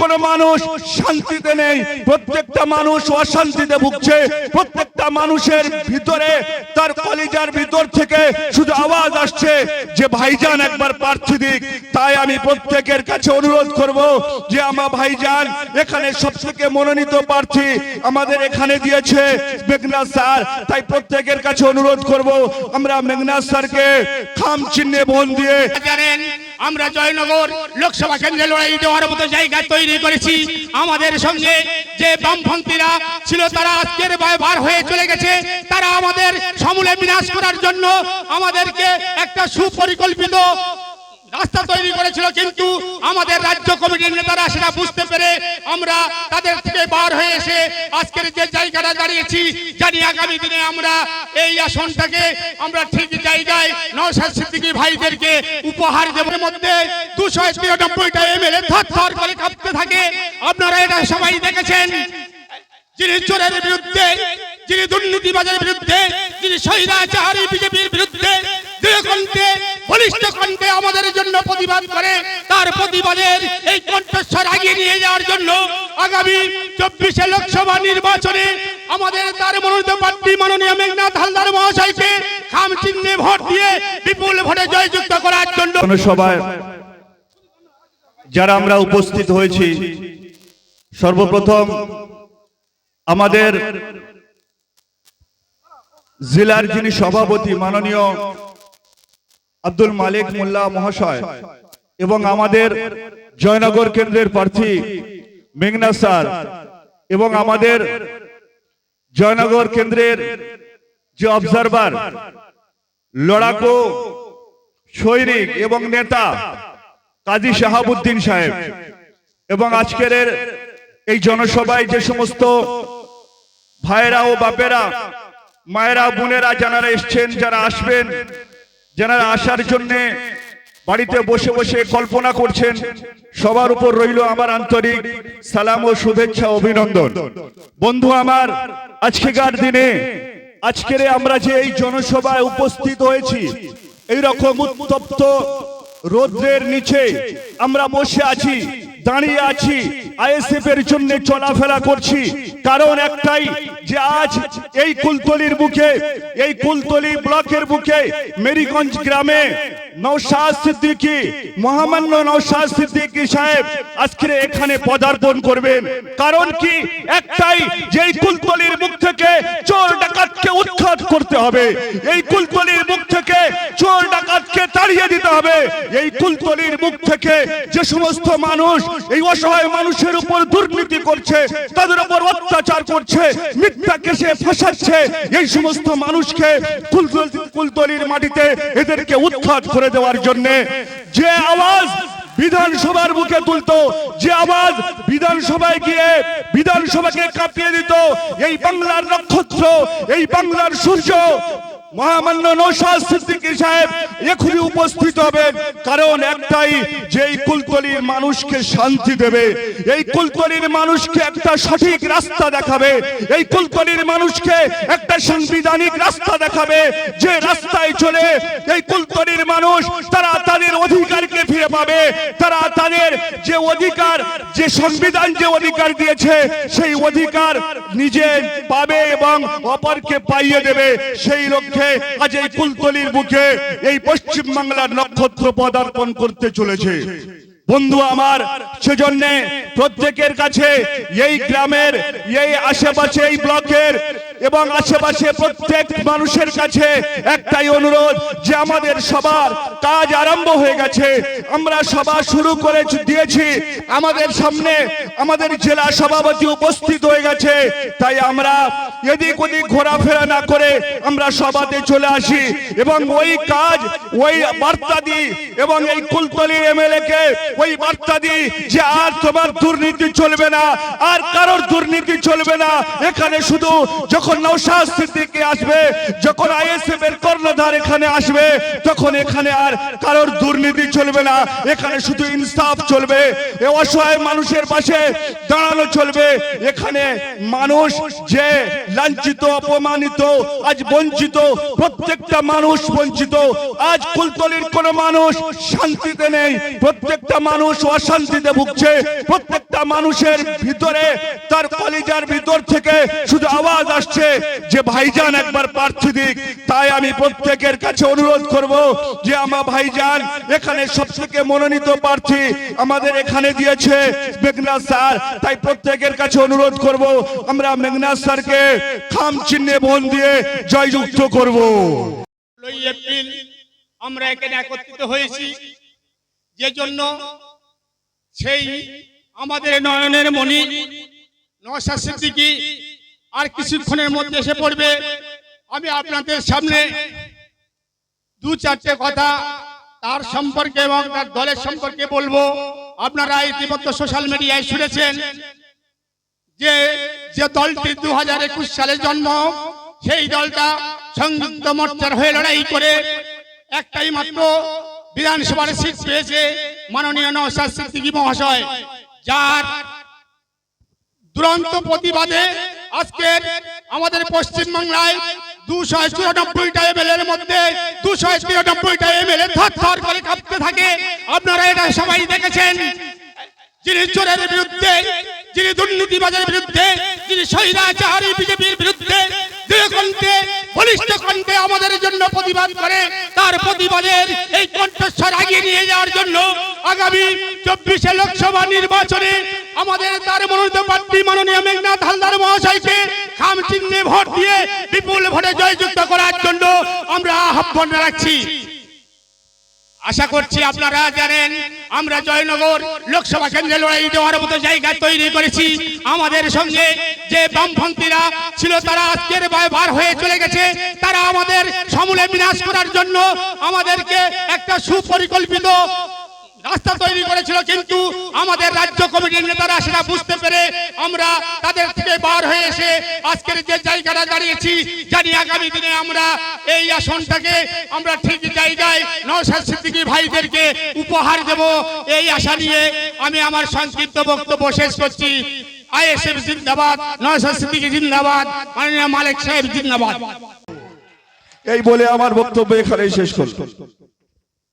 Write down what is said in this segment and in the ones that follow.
কোন মানুষ শান্তিতে নেই। প্রত্যেকটা মানুষ অশান্তিতে ভুগছে। প্রত্যেকটা মানুষের ভিতরে তার কলিজার ভিতর থেকে শুধু আওয়াজ আসছে যে, ভাইজান, একবার প্রার্থী দিক। তাই আমি প্রত্যেকের কাছে অনুরোধ করব যে, আমার ভাইজান এখানে সব থেকে মনোনীত প্রার্থী আমাদের এখানে দিয়েছে মেঘনাথ স্যার। তাই প্রত্যেকের কাছে অনুরোধ করব, আমরা মেঘনাথ স্যারকে খাম চিহ্নে বোন দিয়ে আমরা জয়নগর লোকসভা কেন্দ্রে লড়াই দেওয়ার মতো জায়গা তৈরি করেছি। আমাদের সঙ্গে যে বামপন্থীরা ছিল, তারা আজকের বার হয়ে চলে গেছে। তারা আমাদের সমূলে বিনাশ করার জন্য আমাদেরকে একটা সুপরিকল্পিত রাস্তা তৈরি করেছিল, কিন্তু আমাদের রাজ্য কমিটির নেতারা সেটা বুঝতে পেরে আমরা তাদের থেকে বার হয়ে এসে আজকের যে জায়গাটা দাঁড়িয়েছি, জানি আগামী দিনে আমরা এই আসনটাকে আমরা ঠিক জায়গায় নওশাদ সিদ্দিকী ভাইদেরকে উপহার দেবের মধ্যে দুশো তিরানব্বইটা এমএলএ থর করে কাঁপতে থাকে। আপনারা এটা সবাই দেখেছেন। যিনি চোরের বিরুদ্ধে, যিনি দুর্নীতিবাজের বিরুদ্ধে, যিনি স্বৈরাচারী বিজেপির বিরুদ্ধে দৃঢ়কণ্ঠে বলিষ্ঠ কণ্ঠে আমাদের জন্য প্রতিবাদ করে। তার প্রতিবাদের এই কণ্ঠস্বর আগিয়ে নিয়ে যাওয়ার জন্য আগামী চব্বিশে লোকসভা নির্বাচনে আমাদের তার মনোনীত প্রার্থী মাননীয় মেঘনাথ হালদার মহাশয়কে খাম চিহ্নে ভোট দিয়ে বিপুল ভোটে জয়যুক্ত করার জন্য জনসভায় যারা আমরা উপস্থিত হয়েছি, সর্বপ্রথম আমাদের জেলার যিনি সভাপতি মাননীয় আব্দুল মালিক মোল্লা মহাশয়। এবং আমাদের জয়নগর কেন্দ্রের প্রার্থী মেঘনা স্যার। এবং আমাদের জয়নগর কেন্দ্রের যে অবজারভার লড়াকু সৈনিক এবং নেতা কাজী শাহাবুদ্দিন সাহেব। এবং আজকের এই জনসভায় যে সমস্ত ভাইরা ও বাপেরা মায়েরা বোনেরা যারা এসছেন যারা আসবেন যারা আসার জন্য বাড়িতে বসে বসে কল্পনা করছেন সবার উপর রইল আমার আন্তরিক সালাম ও শুভেচ্ছা অভিনন্দন। বন্ধু আমার আজকেকার দিনে আজকের আমরা যে এই জনসভায় উপস্থিত হয়েছি এই রকম উত্তপ্ত রোদ্রের নিচে আমরা বসে আছি দাঁড়িয়ে আছি আইএসএফ এর জন্য চলাফেরা করছি কারণ একটাই যে আজ এই কুলতলির বুকে, এই কুলতলি ব্লকের বুকে মেরিগঞ্জ গ্রামে নৌশাদ সিদ্দিকী, মহামান্য নৌশাদ সিদ্দিকী সাহেব আজকে এখানে পদার্পণ করবেন। কারণ কি? একটাই যে কুলতলির মুখ থেকে চোর ডাকাতকে উৎখাত করতে হবে। এই কুলতলির মুখ থেকে চোর ডাকাতকে তাড়িয়ে দিতে হবে। এই কুলতলির মুখ থেকে যে সমস্ত মানুষ এই অসহায় মানুষের উপর দুর্নীতি করছে, তাদের উপর অত্যাচার করছে মিথ্যা কেসে ফাঁসাচ্ছে। এই সমস্ত মানুষকে কুলতলির মাটিতে এদেরকে উৎখাত করে দেওয়ার জন্য যে আওয়াজ বিধানসভার বুকে তুলতো, যে আওয়াজ বিধানসভায় গিয়ে বিধানসভাকে কাঁপিয়ে দিত, এই বাংলার নক্ষত্র, এই বাংলার সূর্য মহামান্য নৌশাদ সিদ্দিকী সাহেব এখনই উপস্থিত হবেন। কারণ একটাই যে এই কুলতলির মানুষকে শান্তি দেবে, এই কুলতলির মানুষকে একটা সঠিক রাস্তা দেখাবে, এই কুলতলির মানুষকে একটা সাংবিধানিক রাস্তা দেখাবে, যে রাস্তায় চলে এই কুলতলির মানুষ তারা তাদের অধিকারকে ফিরে পাবে, তারা তাদের যে অধিকার, যে সংবিধান যে অধিকার দিয়েছে, সেই অধিকার নিজে পাবে এবং অপরকে পাইয়ে দেবে। সেই লক্ষ্যে আজ এই কুলতলির মুখে এই পশ্চিম বাংলার নক্ষত্র পদার্পণ করতে চলেছে। বন্ধু আমার, সেজন্য প্রত্যেকের কাছে এই গ্রামের, এই আশেপাশে এই ব্লকের এবং আশেপাশে প্রত্যেক মানুষের কাছে একটাই অনুরোধ যে আমাদের সবার কাজ আরম্ভ হয়ে গেছে। আমরা সভা শুরু করে দিয়েছি। আমাদের সামনে আমাদের জেলা সভাপতি উপস্থিত হয়ে গেছে। তাই আমরা এদিক ওদিক ঘোরাফেরা না করে আমরা সভাতে চলে আসি এবং ওই কাজ, ওই বার্তা দিই এবং এই কুলতলি এমএলএ কে ওই বার্তা দিই যে আর তোমার দুর্নীতি চলবে না, আর কারোর দুর্নীতি চলবে না। এখানে শুধু যখন নৌশাদ সিদ্দিকী আসবে, যখন আইএসএফ এর কর্ণধার এখানে আসবে, তখন এখানে আর কারোর দুর্নীতি চলবে না। এখানে শুধু ইনসাফ চলবে, এ অসহায় মানুষের পাশে দাঁড়ানো চলবে। এখানে মানুষ যে লাঞ্ছিত, অপমানিত, আজ বঞ্চিত, প্রত্যেকটা মানুষ বঞ্চিত, আজ কুলতলির কোন মানুষ শান্তিতে নেই। প্রত্যেকটা মানুষ অশান্তিতে ভুগছে। প্রত্যেকটা মানুষের ভিতরে তার কলিজার ভিতর থেকে শুধু আওয়াজ আসছে। যে ভাইজান একবার প্রার্থী দিক। তাই আমি প্রত্যেকের কাছে অনুরোধ করব যে আমার ভাইজান এখানে সব থেকে মনোনীত প্রার্থী আমাদের এখানে দিয়েছে মেঘনাথ স্যার। তাই প্রত্যেকের কাছে অনুরোধ করব আমরা মেঘনাথ স্যারকে খাম চিহ্নে বোন দিয়ে জয়যুক্ত করব। আমরা এখানে একত্রিত হয়েছি যে জন্য সেই আমাদের নয়নের মণি নশা সিদ্দিকি আর কিছুক্ষণের মধ্যে এসে পড়বে। আমি আপনাদের সামনে দু চারটে কথা তার সম্পর্কে এবং তার দলের সম্পর্কে বলব। আপনারা ইতিমধ্যে সোশ্যাল মিডিয়ায় শুনেছেন যে যে দলটি দু হাজার একুশ সালে জন্ম, সেই দলটা সংযুক্ত মোর্চার হয়ে লড়াই করে একটাই মাত্র বিধানসভার সিট পেয়েছে মাননীয় সিদ্দিকী মহাশয়, যার দুরন্ত প্রতিবাদে আজকের আমাদের পশ্চিমবাংলায় দুশো চুরানব্বইটা এমএলএর মধ্যে, দুশো চুরানব্বইটা এমএলএ থর থর করে কাঁপতে থাকে। আপনারা এটা সবাই দেখেছেন। যিনি চোরের বিরুদ্ধে, যিনি দুর্নীতিবাজের বিরুদ্ধে, যিনি স্বৈরাচারী বিজেপির বিরুদ্ধে দৃঢ়কণ্ঠে বলিষ্ঠ কণ্ঠে আমাদের জন্য প্রতিবাদ করে। তার প্রতিবাদের এই কণ্ঠস্বর আগিয়ে নিয়ে যাওয়ার জন্য আগামী চব্বিশে লোকসভা নির্বাচনে আমাদের তার মনোনীত প্রার্থী মাননীয় মেঘনাথ হালদার মহাশয়কে খাম চিহ্নে ভোট দিয়ে বিপুল ভোটে জয়যুক্ত করার জন্য আমরা আহ্বান রাখছি আশা করছি আপনারা জানেন, আমরা জয়নগর লোকসভা কেন্দ্রে লড়াই দেওয়ার মতো জায়গা তৈরি করেছি। আমাদের সঙ্গে যে বামপন্থীরা ছিল, তারা আজকের বার হয়ে চলে গেছে। তারা আমাদের সমূলে বিনাশ করার জন্য আমাদেরকে একটা সুপরিকল্পিত রাস্তা তৈরি করেছিল কিন্তু আমাদের রাজ্য কমিটির নেতারা সেটা বুঝতে পেরে আমরা তাদের থেকে বার হয়ে এসে আজকের যে জায়গাটা দাঁড়িয়েছি, জানি আগামী দিনে আমরা এই আসনটাকে আমরা ঠিক জায়গায় নওশাদ সিদ্দিকী ভাইদেরকে উপহার দেব। এই আশা নিয়ে আমি আমার সংক্ষিপ্ত বক্তব্য শেষ করছি। আইএসএফ জিন্দাবাদ, নওশাদ সিদ্দিকী জিন্দাবাদ, মাননীয় মালিক সাহেব জিন্দাবাদ। এই বলে আমার বক্তব্য এখানেই শেষ করব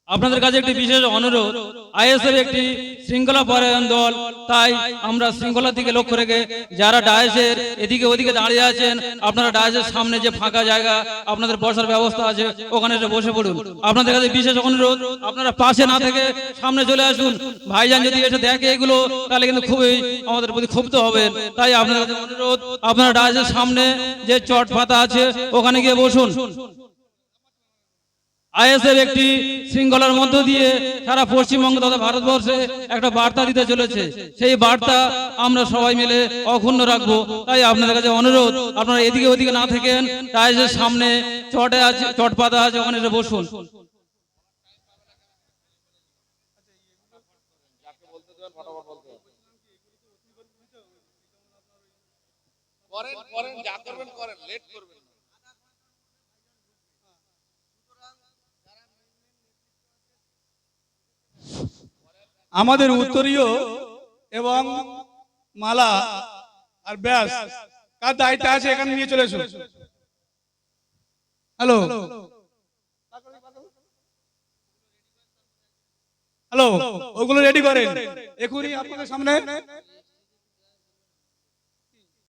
আপনাদের কাছে একটি বিশেষ অনুরোধ, আইএসএফ একটি শৃঙ্খলা পরায়ণ দল, তাই আমরা শৃঙ্খলা দিকে লক্ষ্য রেখে যারা ডায়েসের এদিকে ওদিকে দাঁড়িয়ে আছেন, আপনারা ডায়েসের সামনে যে ফাঁকা জায়গা, আপনাদের বসার ব্যবস্থা আছে, ওখানে বসে পড়ুন। আপনাদের কাছে বিশেষ অনুরোধ, আপনারা পাশে না থেকে সামনে চলে আসুন। ভাইজান যদি এসে দেখে এগুলো, তাহলে কিন্তু খুবই আমাদের প্রতি ক্ষুব্ধ হবেন। তাই আপনাদের কাছে অনুরোধ, আপনারা ডায়েসের সামনে যে চট পাতা আছে, ওখানে গিয়ে বসুন। আইএসএফ একটি শৃঙ্খলার মধ্য দিয়ে সারা পশ্চিমবঙ্গ তথা ভারতবর্ষে একটা বার্তা দিতে চলেছে। সেই বার্তা আমরা সবাই মিলে অক্ষুণ্ণ রাখব। তাই আপনাদের কাছে অনুরোধ, আপনারা এদিকে ওদিকে না থাকেন আইএসএর সামনে চটে আছে চট পাতা আছে, ওখানে বসুন। করেন করেন, যা করবেন করেন লেট করবেন আমাদের উত্তরীয় এবং মালা আর ব্যাস। কার দায়িত্ব আছে এখানে নিয়ে চলে এসো। হ্যালো। হ্যালো, ওগুলো রেডি করেন। এখনই আপনাদের সামনে